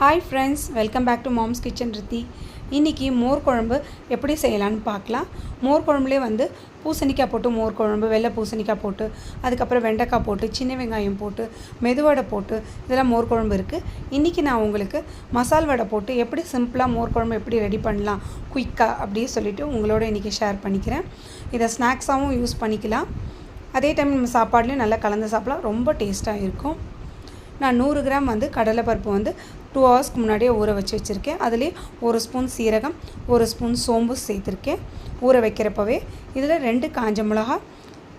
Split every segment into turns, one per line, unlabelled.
Hi friends welcome back to mom's kitchen Rithi இன்றைக்கி மோர் குழம்பு எப்படி செய்யலான்னு பார்க்கலாம். மோர் குழம்புலேயே வந்து பூசணிக்காய் போட்டு மோர் குழம்பு வெள்ளை பூசணிக்காய் போட்டு அதுக்கப்புறம் வெண்டைக்காய் போட்டு சின்ன வெங்காயம் போட்டு மெதுவடை போட்டு இதெல்லாம் மோர் குழம்பு இருக்குது இன்றைக்கி நான் உங்களுக்கு மசால் வடை போட்டு எப்படி சிம்பிளாக மோர் குழம்பு எப்படி ரெடி பண்ணலாம் குயிக்காக அப்படின்னு சொல்லிவிட்டு உங்களோட இன்றைக்கி ஷேர் பண்ணிக்கிறேன். இதை ஸ்நாக்ஸாகவும் யூஸ் பண்ணிக்கலாம். அதே டைம் நம்ம சாப்பாடுலேயும் நல்லா கலந்து சாப்பிடலாம். ரொம்ப டேஸ்ட்டாக இருக்கும். நான் நூறு கிராம் வந்து கடலைப்பருப்பு வந்து டூ ஹவர்ஸ்க்கு முன்னாடியே ஊற வச்சு வச்சுருக்கேன். அதுலேயே ஒரு ஸ்பூன் சீரகம் ஒரு ஸ்பூன் சோம்பு சேர்த்துருக்கேன். ஊற வைக்கிறப்பவே இதில் ரெண்டு காஞ்ச மிளகா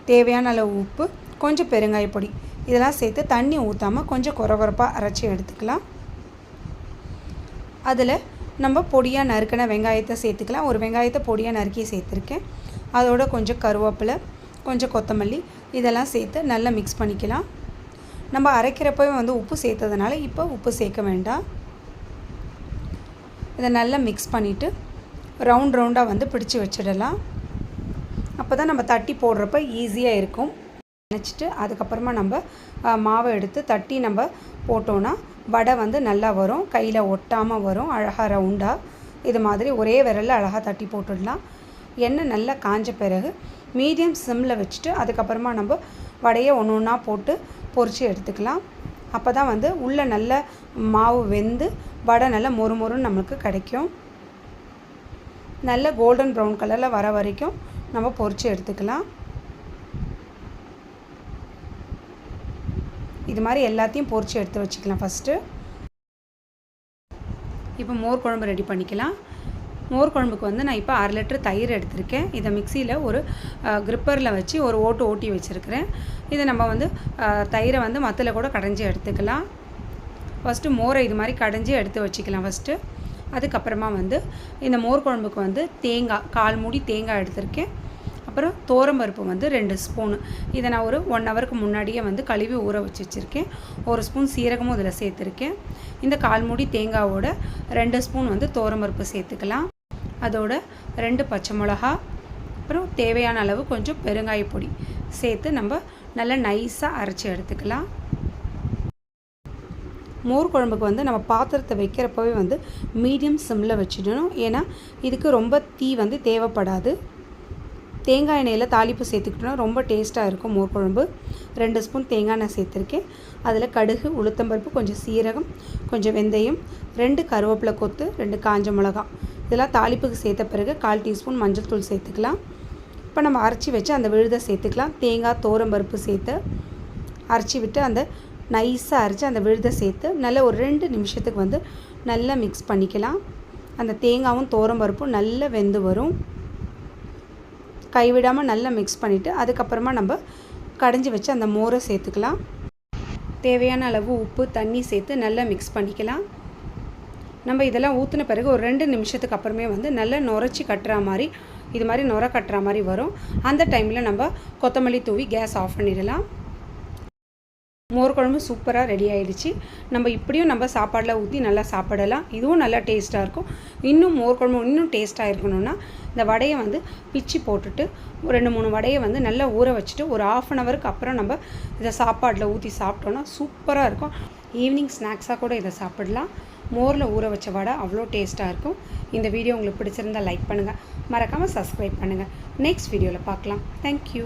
தேவையான அளவு உப்பு கொஞ்சம் பெருங்காய பொடி. இதெல்லாம் சேர்த்து தண்ணி ஊற்றாமல் கொஞ்சம் குறவரப்பாக அரைச்சி எடுத்துக்கலாம். அதில் நம்ம பொடியாக நறுக்கின வெங்காயத்தை சேர்த்துக்கலாம். ஒரு வெங்காயத்தை பொடியாக நறுக்கி சேர்த்துருக்கேன். அதோட கொஞ்சம் கருவேப்பிலை கொஞ்சம் கொத்தமல்லி இதெல்லாம் சேர்த்து நல்லா மிக்ஸ் பண்ணிக்கலாம். நம்ம அரைக்கிறப்பவே வந்து உப்பு சேர்த்ததுனால இப்போ உப்பு சேர்க்க வேண்டாம். இதை நல்லா மிக்ஸ் பண்ணிவிட்டு ரவுண்ட் ரவுண்டாக வந்து பிடிச்சி வச்சிடலாம். அப்போ தான் நம்ம தட்டி போடுறப்ப ஈஸியாக இருக்கும். நினச்சிட்டு அதுக்கப்புறமா நம்ம மாவை எடுத்து தட்டி நம்ம போட்டோன்னா வடை வந்து நல்லா வரும். கையில் ஒட்டாமல் வரும். அழகாக ரவுண்டாக இது மாதிரி ஒரே விரலில் அழகாக தட்டி போட்டுடலாம். எண்ணெய் நல்லா காஞ்ச பிறகு மீடியம் சிம்மில் வச்சுட்டு அதுக்கப்புறமா நம்ம வடையை ஒன்று ஒன்றா போட்டு பொறிச்சு எடுத்துக்கலாம். அப்போ தான் வந்து உள்ளே நல்ல மாவு வெந்து வடை நல்லா மொறு மொறுன்னு நம்மளுக்கு கிடைக்கும். நல்ல கோல்டன் ப்ரௌன் கலரில் வர வரைக்கும் நம்ம பொறிச்சு எடுத்துக்கலாம். இது மாதிரி எல்லாத்தையும் பொறிச்சு எடுத்து வச்சுக்கலாம் ஃபஸ்ட்டு இப்போ மோர் குழம்பு ரெடி பண்ணிக்கலாம். மோர் குழம்புக்கு வந்து நான் இப்போ அரை லிட்டர் தயிர் எடுத்திருக்கேன். இதை மிக்சியில் ஒரு க்ரிப்பரில் வச்சு ஒரு ஓட்டு ஓட்டி வச்சுருக்கிறேன். இதை நம்ம வந்து தயிரை வந்து மத்தில் கூட கடைஞ்சி எடுத்துக்கலாம். ஃபஸ்ட்டு மோரை இது மாதிரி கடைஞ்சி எடுத்து வச்சுக்கலாம் ஃபஸ்ட்டு அதுக்கப்புறமா வந்து இந்த மோர் குழம்புக்கு வந்து தேங்காய் கால் மூடி தேங்காய் எடுத்திருக்கேன். அப்புறம் தோரம்பருப்பு வந்து ரெண்டு ஸ்பூனு. இதை நான் ஒரு ஒன் ஹவருக்கு முன்னாடியே வந்து கழுவி ஊற வச்சு வச்சுருக்கேன். ஒரு ஸ்பூன் சீரகமும் இதில் சேர்த்துருக்கேன். இந்த கால் மூடி தேங்காவோட ரெண்டு ஸ்பூன் வந்து தோரம்பருப்பு சேர்த்துக்கலாம். அதோட ரெண்டு பச்சை மிளகா அப்புறம் தேவையான அளவு கொஞ்சம் பெருங்காய பொடி சேர்த்து நம்ம நல்லா நைஸாக அரைச்சி எடுத்துக்கலாம். மோர் குழம்புக்கு வந்து நம்ம பாத்திரத்தை வைக்கிறப்பவே வந்து மீடியம் சிம்மில் வச்சிடணும். ஏன்னா இதுக்கு ரொம்ப தீ வந்து தேவைப்படாது. தேங்காய் எண்ணெயில் தாளிப்பு சேர்த்துக்கிட்டோன்னா ரொம்ப டேஸ்ட்டாக இருக்கும் மோர் குழம்பு. ரெண்டு ஸ்பூன் தேங்காய் எண்ணெய் சேர்த்துருக்கேன். அதில் கடுகு உளுத்தம்பருப்பு கொஞ்சம் சீரகம் கொஞ்சம் வெந்தயம் ரெண்டு கருவேப்பிலை கொத்து ரெண்டு காஞ்ச மிளகா. இதெல்லாம் தாளிப்புக்கு சேர்த்த பிறகு கால் டீஸ்பூன் மஞ்சள் தூள் சேர்த்துக்கலாம். இப்போ நம்ம அரைச்சி வச்சு அந்த விழுதை சேர்த்துக்கலாம். தேங்காய் தோரம்பருப்பு சேர்த்து அரைச்சி விட்டு அந்த நைஸாக அரைச்சி அந்த விழுதை சேர்த்து நல்லா ஒரு ரெண்டு நிமிஷத்துக்கு வந்து நல்லா மிக்ஸ் பண்ணிக்கலாம். அந்த தேங்காவும் தோரம்பருப்பும் நல்லா வெந்து வரும். கைவிடாமல் நல்லா மிக்ஸ் பண்ணிவிட்டு அதுக்கப்புறமா நம்ம கடைஞ்சி வச்சு அந்த மோரை சேர்த்துக்கலாம். தேவையான அளவு உப்பு தண்ணி சேர்த்து நல்லா மிக்ஸ் பண்ணிக்கலாம். நம்ம இதெல்லாம் ஊற்றின பிறகு ஒரு ரெண்டு நிமிஷத்துக்கு அப்புறமே வந்து நல்லா நுரைச்சி கட்டுற மாதிரி இது மாதிரி நுர கட்டுற மாதிரி வரும். அந்த டைமில் நம்ம கொத்தமல்லி தூவி கேஸ் ஆஃப் பண்ணிடலாம். மோர் குழம்பு சூப்பராக ரெடி ஆகிடுச்சி நம்ம இப்படியும் நம்ம சாப்பாடில் ஊற்றி நல்லா சாப்பிடலாம். இதுவும் நல்லா டேஸ்ட்டாக இருக்கும். இன்னும் மோர் குழம்பு இன்னும் டேஸ்ட்டாக இருக்கணும்னா இந்த வடையை வந்து பிச்சு போட்டுட்டு ரெண்டு மூணு வடையை வந்து நல்லா ஊற வச்சுட்டு ஒரு ஆஃப் அன் ஹவருக்கு அப்புறம் நம்ம இதை சாப்பாட்டில் ஊற்றி சாப்பிட்டோன்னா சூப்பராக இருக்கும். ஈவினிங் ஸ்நாக்ஸாக கூட இதை சாப்பிடலாம். மோரில் ஊற வச்ச வடை அவ்வளோ டேஸ்ட்டாக இருக்கும். இந்த வீடியோ உங்களுக்கு பிடிச்சிருந்தால் லைக் பண்ணுங்கள் மறக்காமல் சப்ஸ்கிரைப் பண்ணுங்கள் நெக்ஸ்ட் வீடியோவில் பார்க்கலாம். தேங்க்யூ